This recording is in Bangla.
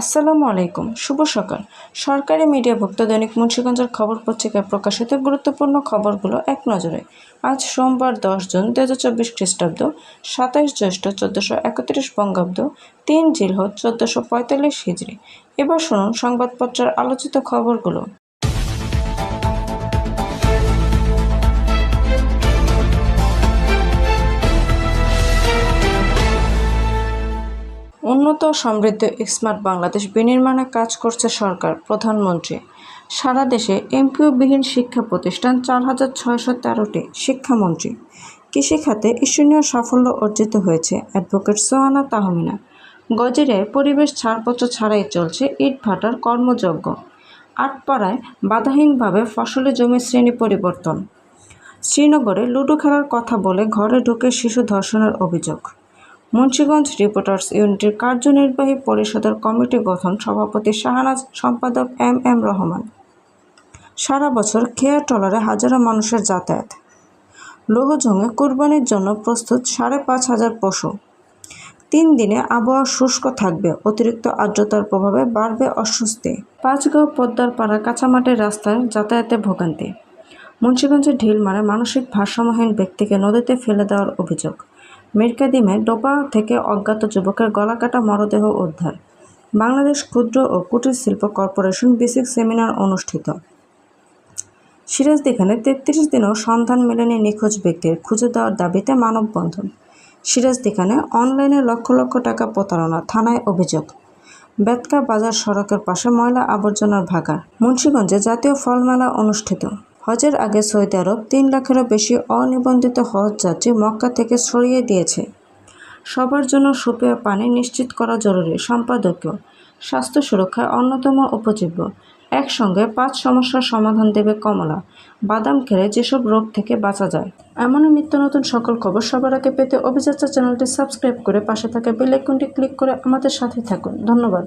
আসসালামু আলাইকুম, শুভ সকাল। সরকারি মিডিয়াভুক্ত দৈনিক মুন্সীগঞ্জের খবর পত্রিকায় প্রকাশিত গুরুত্বপূর্ণ খবরগুলো এক নজরে। আজ সোমবার দশ জুন দু হাজার চব্বিশ খ্রিস্টাব্দ সাতাশ জ্যৈষ্ঠ চোদ্দোশো একত্রিশ বঙ্গাব্দ, তিন জিলহ চোদ্দোশো পঁয়তাল্লিশ হিজড়ি। এবার শুনুন সংবাদপত্রের আলোচিত খবরগুলো। উন্নত সমৃদ্ধ স্মার্ট বাংলাদেশ বিনির্মাণে কাজ করছে সরকার, প্রধানমন্ত্রী। সারা দেশে এমপিওবিহীন শিক্ষা প্রতিষ্ঠান চার হাজার ছয়শো তেরোটি শিক্ষামন্ত্রী। কৃষিখাতে ঈর্ষণীয় সাফল্য অর্জিত হয়েছে অ্যাডভোকেট সোহানা তাহমিনা। গজিরে পরিবেশ ছাড়পত্র ছাড়াই চলছে ইট ভাটার কর্মযজ্ঞ। আটপাড়ায় বাধাহীনভাবে ফসলি জমি শ্রেণি পরিবর্তন। শ্রীনগরে লুডো খেলার কথা বলে ঘরে ঢুকে শিশু ধর্ষণের অভিযোগ। মুন্সিগঞ্জ রিপোর্টার্স ইউনিটির কার্যনির্বাহী পরিষদের কমিটি গঠন সভাপতি শাহনাজ, সম্পাদক এম এম রহমান। সারা বছর খেয়া ট্রলারে হাজারো মানুষের যাতায়াত। লৌহজঙে কুরবানির জন্য প্রস্তুত সাড়ে পাঁচ হাজার পশু। তিন দিনে আবহাওয়া শুষ্ক থাকবে, অতিরিক্ত আর্দ্রতার প্রভাবে বাড়বে অস্বস্তি। পাঁচগাঁও পদ্মার পাড়া কাঁচামাটির রাস্তায় যাতায়াতে ভোগান্তি। মুন্সিগঞ্জের ঢিলমারে মানসিক ভারসাম্যহীন ব্যক্তিকে নদীতে ফেলে দেওয়ার অভিযোগ। মিরকাদিমে ডোবা থেকে অজ্ঞাত যুবকের গলাকাটা মরদেহ উদ্ধার। বাংলাদেশ ক্ষুদ্র ও কুটির শিল্প কর্পোরেশন বেসিক সেমিনার অনুষ্ঠিত। সিরাজদিখানে তেত্রিশ দিনও সন্ধান মেলেনি নিখোঁজ ব্যক্তির খুঁজে দেওয়ার দাবিতে মানববন্ধন। সিরাজদিখানে অনলাইনে লক্ষ লক্ষ টাকা প্রতারণা থানায় অভিযোগ। বেতকা বাজার সড়কের পাশে ময়লা আবর্জনার ভাগার মুন্সিগঞ্জে জাতীয় ফলমেলা অনুষ্ঠিত। হজের আগে সৌদি আরব তিন লাখেরও বেশি অনিবন্ধিত হজ যাত্রী মক্কা থেকে সরিয়ে দিয়েছে। সবার জন্য সুপেয় পানি নিশ্চিত করা জরুরি, সম্পাদকীয়। স্বাস্থ্য সুরক্ষায় অন্যতম উপজীব্য। একসঙ্গে পাঁচ সমস্যার সমাধান দেবে কমলা। বাদাম খেলে যেসব রোগ থেকে বাঁচা যায়। এমনই নিত্য নতুন সকল খবর সবার আগে পেতে অভিযাত্রা চ্যানেলটি সাবস্ক্রাইব করে পাশে থাকা বেল ক্লিক করে আমাদের সাথে থাকুন। ধন্যবাদ।